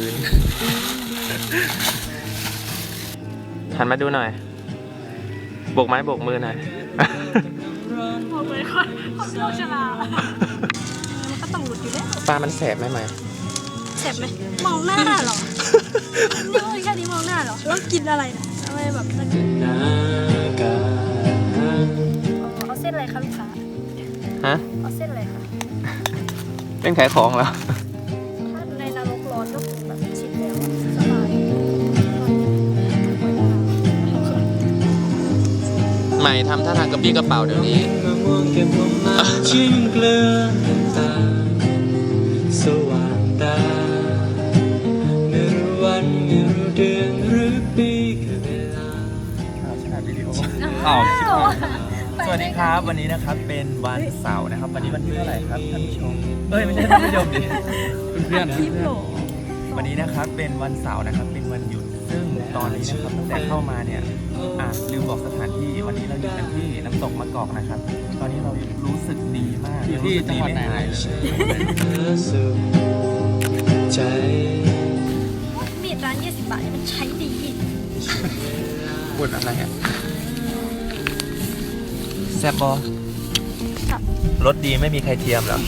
ปืนหันมาดูหน่อยโบกไม้โบกมือหน่อย บอกเลยคนคนโตชรามันก็ต้องหลุดอยู่แล้วปลามันแสบไหมไหมเจ็บไหมมองหน้าเหรอนี่ว่าแค่นี้มองหน้าเหรอแล้วกินอะไรนะทำไมแบบมันเอาเส้นอะไรคะลูกค้าฮะ เอาเส้นอะไรคะ เป็นขายของเหร ใหม่ทำท่าทางกระปี้กระเป๋าเดี๋ยวนี้มะม่วงเก็บลงมาชิมเกลือน้ำตาสว่างตาไม่รู้วันไม่รู้เดือนหรือปีคือเวลาอ้าวสวัสดีครับวันนี้นะครับเป็นวันเสาร์นะครับ วันนี้วันที่เท่าไหร่ครับท่านผู้ชมเอ้ยไม่ใช่ท่านผู้ชมดิเพื่อนๆคลิปโหล วันนี้นะครับเป็นวันเสาร์นะครับเป็นวันหยุด ซึ่งตอนนี้นะครับตั้งแต่เข้ามาเนี่ยอะลืมบอกสถานที่วันนี้เราอยู่กันที่น้ำตกมะกอกนะครับ ตอนนี้เรารู้สึกดีมากอยู่ที่จังหวัดไหนเธอสุขใจมีดร้าน20บาทเนี่ยมันใช้ดีพูดอะไรอะแซบบอครับรถดีไม่มีใครเทียมเหรอ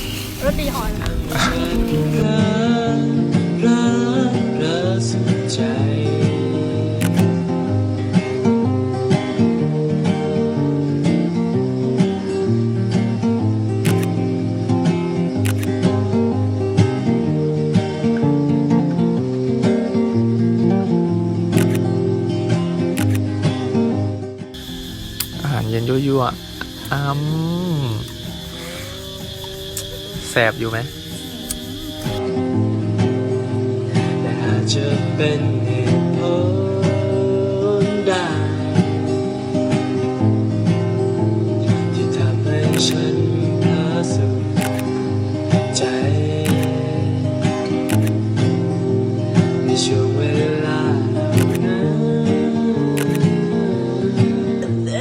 รสดีหอน เย็นยั่วๆอ้ำแสบอยู่ไหมแต่าจะเป็นเหตุผล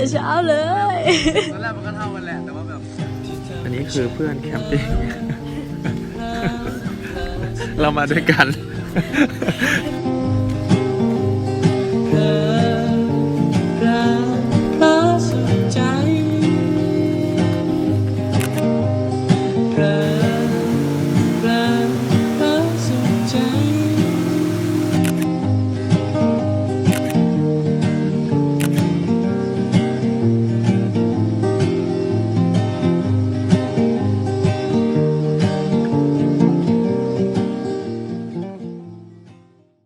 ต่เช้าเลย ตอนแรกมันก็เท่ากันแหละ แต่ว่าแบบ อันนี้คือเพื่อนแคมปิ้ง เรามาด้วยกัน